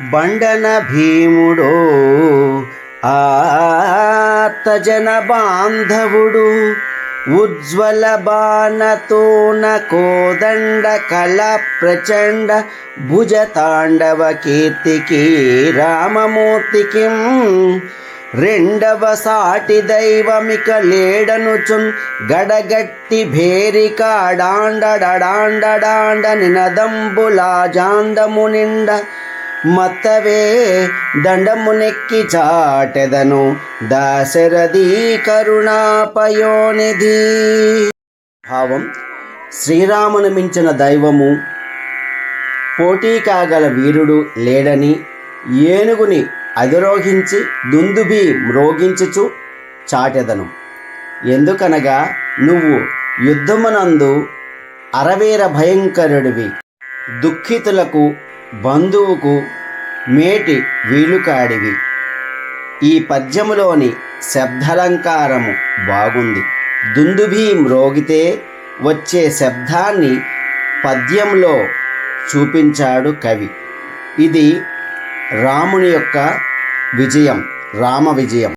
బండన భీముడు ఆత్తజన బాంధవుడు ఉజ్వల బాణతోన కోదండ కళ ప్రచండ భుజ తాండవ కీర్తికి రామమూర్తికి. రెండవ సాటి దైవమిక లేడనుచున్ గడగట్టి భేరికాడాండడాండడాండ నినదంబులా జాండము నిండ మత్తవే దండమునెక్కి చాటెదను. దాశరథి కరుణాపయోనిధి. భావం శ్రీరామును మించిన దైవము పోటీ కాగల వీరుడు లేడని ఏనుగుని అధిరోహించి దుందుబి మ్రోగించుచు చాటెదను. ఎందుకనగా నువ్వు యుద్ధమునందు అరవీర భయంకరుడివి. దుఃఖితులకు బంధువుకు మేటి వీలుకాడివి. ఈ పద్యములోని శబ్దాలంకారము బాగుంది. దుందుభీం మ్రోగితే వచ్చే శబ్దాన్ని పద్యంలో చూపించాడు కవి. ఇది రాముని యొక్క విజయం రామ విజయం.